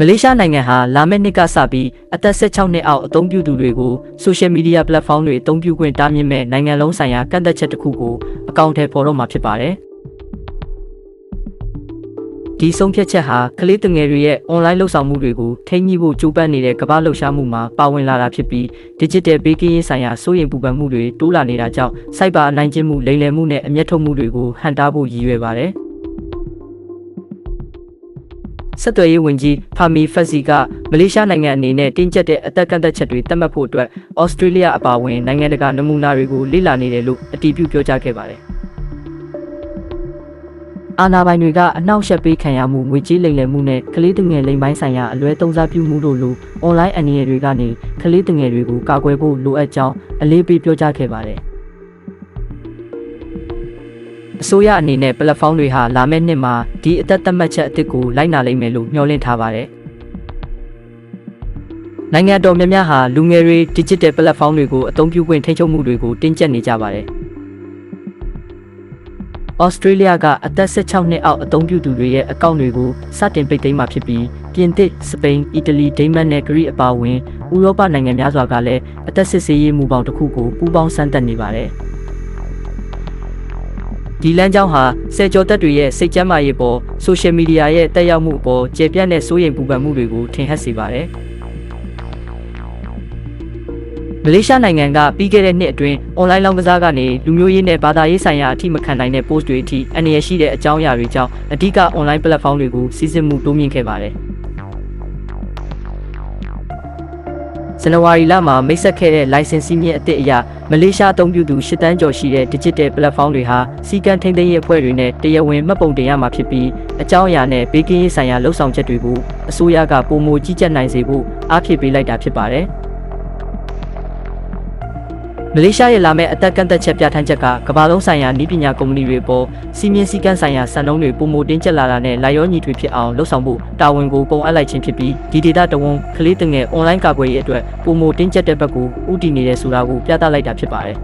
မလေးရှားနိုင်ငံဟာလာမယ့်နှစ်ကစပြီးအသက်16နှစ်အောက်အသုံးပြုသူတွေကို social media platform တွေအသုံးပြုခွင့်တားမြစ်မဲ့နိုင်ငံလုံးဆိုင်ရာကန့်သက်ချက်တစ်ခုကိုအကောင့်ထဲပေါ်တော့မှာဖြစ်ပါတယ်။ဒီဆုံးဖြတ်ချက်ဟာကလေးသူငယ်တွေရဲ့ online လှုပ်ဆောင်မှုတွေကိုထိန်းညှိဖို့ကြိုးပမ်းနေတဲ့ကမ္ဘာလှုပ်ရှားမှုမှာပါဝင်လာတာဖြစ်ပြီး digital ဘေးကင်းရေးဆိုင်ရာစိုးရိမ်ပူပန်မှုတွေတိုးလာနေတာကြောင့် cyber အနိုင်ကျင့်မှုလိမ်လည်မှုနဲ့အမျက်ထုတ်မှုတွေကိုဟန်တားဖို့ရည်ရွယ်ပါတယ်။ ဆက်သွယ်ရေးဝန်ကြီးဖာမီဖက်စီကမလေးရှားနိုင်ငံအနေနဲ့တင်းကျပ်တဲ့အသက်ကန့်အသက်ချက်တွေသတ်မှတ်ဖို့အတွက်ဩစတြေးလျအပါအဝင်နိုင်ငံတကာနမူနာတွေကိုလေ့လာနေတယ်လို့အတည်ပြုပြောကြားခဲ့ပါတယ်။အာနာပိုင်တွေကအနှောက်အယှက်ပေးခံရမှုငွေကြေးလိမ်လည်မှုနဲ့ကလေးသူငယ်လိမ်ပိုင်းဆိုင်ရာအလွဲသုံးစားပြုမှုတို့လိုအွန်လိုင်းအန္တရာယ်တွေကနေကလေးသူငယ်တွေကိုကာကွယ်ဖို့လိုအပ်ကြောင်းအလေးပေးပြောကြားခဲ့ပါတယ်။ အစိုးရအနေနဲ့ platform တွေဟာလာမယ့်နှစ်မှာဒီအသက်သတ်မှတ်ချက်အသစ်ကိုလိုက်နာလိမ့်မယ်လို့မျှော်လင့်ထားပါတယ်။နိုင်ငံတော်များများဟာလူငယ်တွေ digital platform တွေကိုအသုံးပြုခွင့်ထိန်းချုပ်မှုတွေကိုတင်းကျပ်နေကြပါတယ်။ဩစတြေးလျကအသက်16နှစ်အောက်အသုံးပြုသူတွေရဲ့အကောင့်တွေကိုစတင်ပိတ်သိမ်းမှာဖြစ်ပြီးပြင်သစ်၊စပိန်၊အီတလီ၊ဒိန်းမတ်နဲ့ဂရိအပါအဝင်ဥရောပနိုင်ငံများစွာကလည်းအသက်စစ်ဆေးရေးမူပေါင်းတစ်ခုကိုပူးပေါင်းစမ်းသပ်နေပါတယ်။ ဒီလမ်းကြောင်းဟာဆယ်ကျော်သက်တွေရဲ့စိတ်ကျန်းမာရေးပေါ်ဆိုရှယ်မီဒီယာရဲ့တက်ရောက်မှုအပေါ်ကျေပြန့်တဲ့စိုးရိမ်ပူပန်မှုတွေကိုထင်ဟပ်စေပါတယ်။မလေးရှားနိုင်ငံကပြီးခဲ့တဲ့နှစ်အတွင်းအွန်လိုင်းလောင်းကစားကနေလူမျိုးရေးနဲ့ဘာသာရေးဆိုင်ရာအထိမခံနိုင်တဲ့ post တွေအထိအနေရရှိတဲ့အကြောင်းအရာတွေကြောင့်အဓိက online platform တွေကိုစီစဉ်မှုတိုးမြင့်ခဲ့ပါတယ်။ဇန်နဝါရီလမှာမိတ်ဆက်ခဲ့တဲ့ license စီးမြင့်အသစ်အရ မလေးရှားအသုံးပြုသူ၈တန်းကျော်ရှိတဲ့ digital platform တွေဟာစီကံထိန်းသိမ်းရေးအဖွဲ့တွေနဲ့တရားဝင်မှတ်ပုံတင်ရမှာဖြစ်ပြီးအကြောင်းအရာနဲ့ဘေးကင်းရေးဆိုင်ရာလှုပ်ဆောင်ချက်တွေကိုအစိုးရကပုံမကြီးကြပ်နိုင်စေဖို့အားဖြည့်ပေးလိုက်တာဖြစ်ပါတယ်။ မလေးရှားရဲ့လာမယ့်အသက်ကန့်သက်ချက်ပြဋ္ဌာန်းချက်ကကမ္ဘာလုံးဆိုင်ရာနည်းပညာကုမ္ပဏီတွေပေါ်စီမင်းစည်းကမ်းဆိုင်ရာစံနှုန်းတွေပုံမတင်းကျပ်လာတာနဲ့လာရောညီထွေဖြစ်အောင်လှုပ်ဆောင်ဖို့တာဝန်ကိုပုံအပ်လိုက်ခြင်းဖြစ်ပြီးဒီဒေတာတဝန်ကလေးတငယ်အွန်လိုင်းကာကွယ်ရေးအတွက်ပုံမတင်းကျပ်တဲ့ဘက်ကိုဥတည်နေတယ်ဆိုတာကိုပြသလိုက်တာဖြစ်ပါတယ်။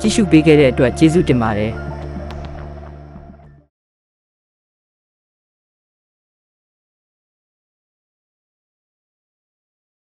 ကြည့်ရှုပေးခဲ့တဲ့အတွက်ကျေးဇူးတင်ပါတယ်။